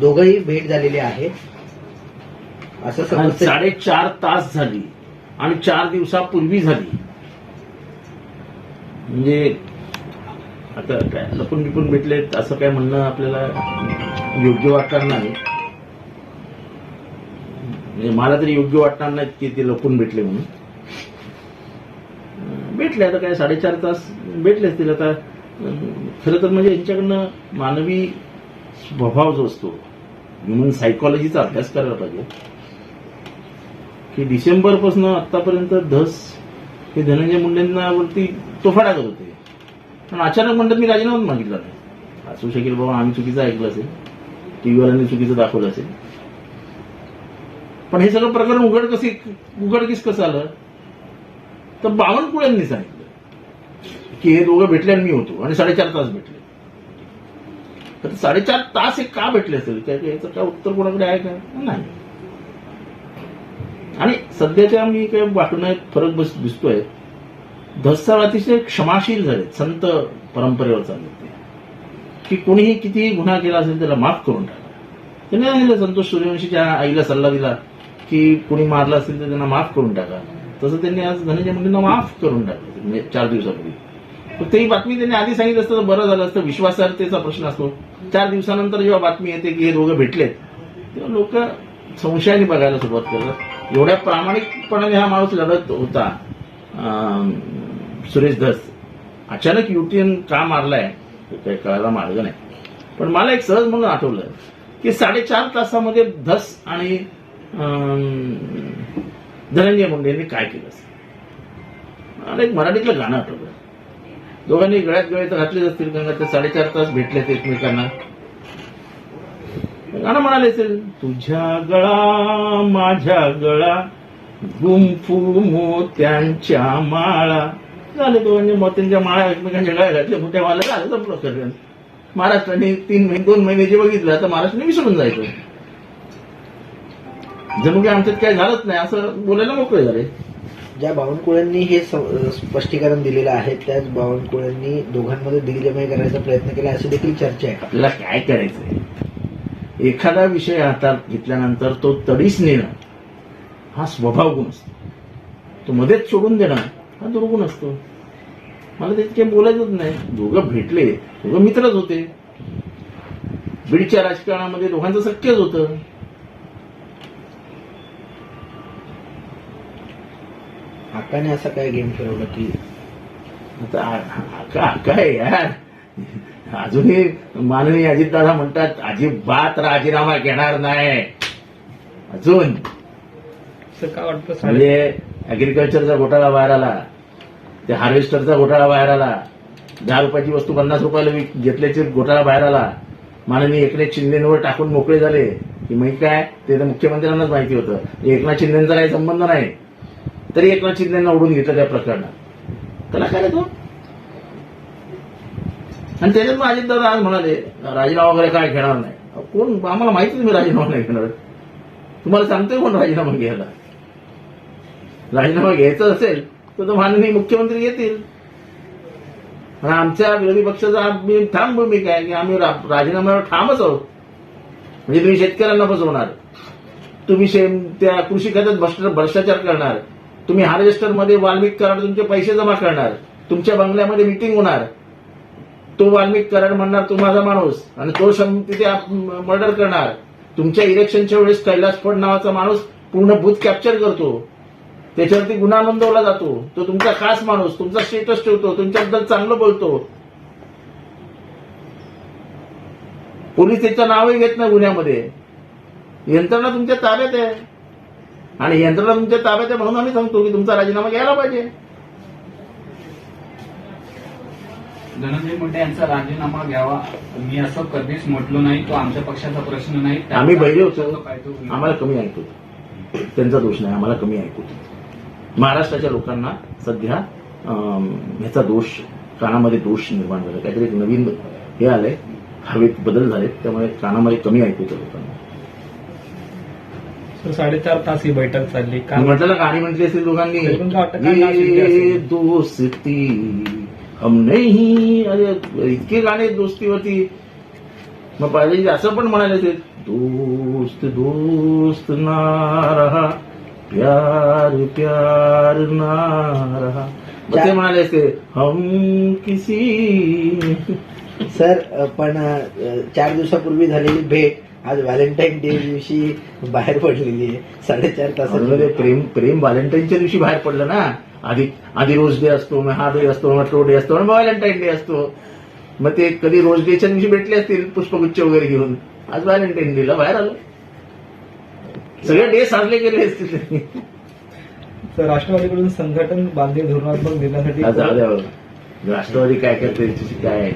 दोघंही भेट झालेली आहे असं समजतं साडेचार तास झाली आणि चार दिवसापूर्वी झाली. म्हणजे आता काय लपून बिपून भेटले असं काय म्हणणं आपल्याला योग्य वाटणार नाही. म्हणजे मला तरी योग्य वाटणार नाही की ते लपून भेटले म्हणून. भेटले आता काय साडेचार तास भेटले असतील आता. खरं तर म्हणजे यांच्याकडनं मानवी स्वभाव जो असतो ह्युमन सायकोलॉजीचा अभ्यास करायला पाहिजे. की डिसेंबरपासून आतापर्यंत धस हे धनंजय मुंडेंना वरती तोफाडा करत होते. पण अचानक म्हणतात मी राजीनामा मागितला नाही. असू शकेल बाबा आम्ही चुकीचं ऐकलं असेल. टीव्हीवाल्यांनी चुकीचं दाखवलं असेल. पण हे सगळं प्रकरण उघड कसे उघडकीस कसं आलं? तर बावनकुळ्यांनी सांगितलं. की हे दोघं भेटले आणि मी होतो. आणि साडेचार तास भेटले. तर साडेचार तास हे का भेटले असेल? काय याचं काय उत्तर कोणाकडे आहे का? नाही. आणि सध्याच्या मी काय वाटून फरक बस दिसतोय. धस्साळ अतिशय क्षमाशील झाले संत परंपरेवर चालले ते. की कोणीही कितीही गुन्हा केला असेल त्याला माफ करून टाका. त्यांनी सांगितलं संतोष सूर्यवंशीच्या आईला सल्ला दिला की कोणी मारला असेल तर त्यांना माफ करून टाका. तसं त्यांनी आज धनंजय मुंडेंना माफ करून टाकलं. म्हणजे चार दिवसापूर्वी. पण ती बातमी त्यांनी आधी सांगितलं असतं तर बरं झालं असतं. विश्वासार्हतेचा प्रश्न असतो. चार दिवसानंतर जेव्हा बातमी येते की हे दोघं भेटलेत तेव्हा लोक संशयाने बघायला सुरुवात करतात. एवढ्या प्रामाणिकपणाने हा माणूस लढत होता. सुरेश धस. अचानक युटीएन का मारलाय हे काही कळायला मार्ग नाही. पण मला एक सहज म्हणून आठवलं की साडेचार तासामध्ये धस आणि धनंजय मुंडे यांनी काय केलं मला एक मराठीतलं गाणं आठवलं. दोघांनी गळ्यात गळ्यात घातलेच असतील कारण ते साडेचार तास भेटलेत एकमेकांना. गाणं म्हणाले असेल तुझ्या गळा माझ्या गळा गुंफू मोत्यांच्या माळा. झाले दोघांनी मोत्यांच्या माळा एकमेकांच्या गळ्या घातल्या. मोठ्या माळा झालं संपलं सगळं. महाराष्ट्राने तीन महिने दोन महिने जे बघितलं तर महाराष्ट्राने विसरून जायचं. जणू काही आमच्यात काय झालंच नाही असं बोलायला मोकळे झाले. ज्या बावनकुळ्यांनी हे स- स्पष्टीकरण दिलेलं आहे त्याच बावनकुळ्यांनी दोघांमध्ये दिग्जमय करायचा प्रयत्न केला अशी देखील चर्चा आहे. आपल्याला काय करायचंय? एखादा विषय हातात घेतल्यानंतर तो तडीस नेणं हा स्वभाव गुण असतो. तो मध्येच सोडून देणं हा दुर्गुण असतो. मला त्यात काही बोलायचंच नाही. दोघं भेटले दोघं मित्रच होते. बीडच्या राजकारणामध्ये दोघांचं शक्यच होतं. हक्काने असा काय गेम ठरवला की? आता काय यार? अजूनही माननीय अजितदादा म्हणतात अजिबात राजीनामा घेणार नाही. अजून. असं का वाटतं म्हणजे अग्रिकल्चरचा घोटाळा बाहेर आला ते हार्वेस्टरचा घोटाळा बाहेर आला दहा रुपयाची वस्तू पन्नास रुपयाला विक घेतल्याचे घोटाळा बाहेर आला. माननीय एकनाथ शिंदेवर टाकून मोकळे झाले. की माहिती काय? ते तर मुख्यमंत्र्यांनाच माहिती होतं. एकनाथ शिंदेचा काही संबंध नाही. तरी एकनाथ शिंदेना ओढून घेतलं त्या प्रकरणात. त्याला काय तो? आणि त्याच्यात मग अजितदादा आज म्हणाले राजीनामा वगैरे काय घेणार नाही. कोण? आम्हाला माहिती तुम्ही राजीनामा नाही घेणार. तुम्हाला सांगतोय कोण राजीनामा घ्यायला? राजीनामा घ्यायचा असेल तर तो माननीय मुख्यमंत्री येतील. आणि आमच्या विरोधी पक्षाचा आम्ही ठाम भूमिका आहे की आम्ही राजीनाम्यावर ठामच आहोत. म्हणजे तुम्ही शेतकऱ्यांना फसवणार. तुम्ही त्या कृषी खात्यात भ्रष्टाचार करणार. तुम्ही हार्वेस्टरमध्ये वाल्मिक कराड तुमचे पैसे जमा करणार. तुमच्या बंगल्यामध्ये मिटिंग होणार. तो वाल्मिक कराड म्हणणार तो माझा माणूस आणि तो तिथे मर्डर करणार. तुमच्या इलेक्शनच्या वेळेस कैलास फड नावाचा माणूस पूर्ण भूत कॅप्चर करतो. त्याच्यावरती गुन्हा नोंदवला जातो. तो तुमचा खास माणूस तुमचा स्टेटस ठेवतो तुमच्याबद्दल चांगलं बोलतो. पोलीस त्याचं नावही घेत नाही गुन्ह्यामध्ये. यंत्रणा तुमच्या ताब्यात आहे. आणि यंत्रणा तुमच्या ताब्यात आहे म्हणून आम्ही सांगतो की तुमचा राजीनामा घ्यायला पाहिजे. धनंजय मुंडे यांचा राजीनामा घ्यावा. मी असं कधीच म्हटलो नाही. तो आमच्या पक्षाचा प्रश्न नाही. आम्ही बहिले होतो. आम्हाला कमी ऐकू होतं. त्यांचा दोष नाही. आम्हाला कमी ऐकू होतं. महाराष्ट्राच्या लोकांना सध्या ह्याचा दोष कानामध्ये दोष निर्माण झाला. काहीतरी एक नवीन हे आलंय. हवेत बदल झाले त्यामुळे कानामध्ये कमी ऐकू येतं लोकांना. सर, साडेचार तास ही बैठक चालली. काल म्हटलं गाणी म्हटली असेल दोघांनी. तरी पण काय वाटतं, काय नाशिक ये असेल? दोस्ती. हम नहीं अरे इतके गाणे दोस्तीवरती. मग पाहिजे असं पण म्हणाले ते दोस्त दोस्त ना रहा प्यार प्यार ना रहा. मग ते म्हणाले असते हम किसी सर अ, पण अ, चार दिवसापूर्वी झालेली भेट आज व्हॅलेंटाईन डे दिवशी बाहेर पडलेली आहे. साडेचार म्हणून ते तासात प्रेम प्रेम व्हॅलेंटाईनच्या दिवशी बाहेर पडलं ना? आधी आधी रोज डे असतो मग हा डे असतो मग तो डे असतो आणि व्हॅलेंटाईन डे असतो. मग ते कधी रोज डेच्या दिवशी भेटले असतील पुष्पगुच्छ वगैरे घेऊन? आज व्हॅलेंटाईन डेला बाहेर आलो. सगळे डे साजले गेले असतील. त्यांनी. तर राष्ट्रवादीकडून संघटन बांधील धोरणात्मक द्यावं राष्ट्रवादी काय करते त्याची काय आहे?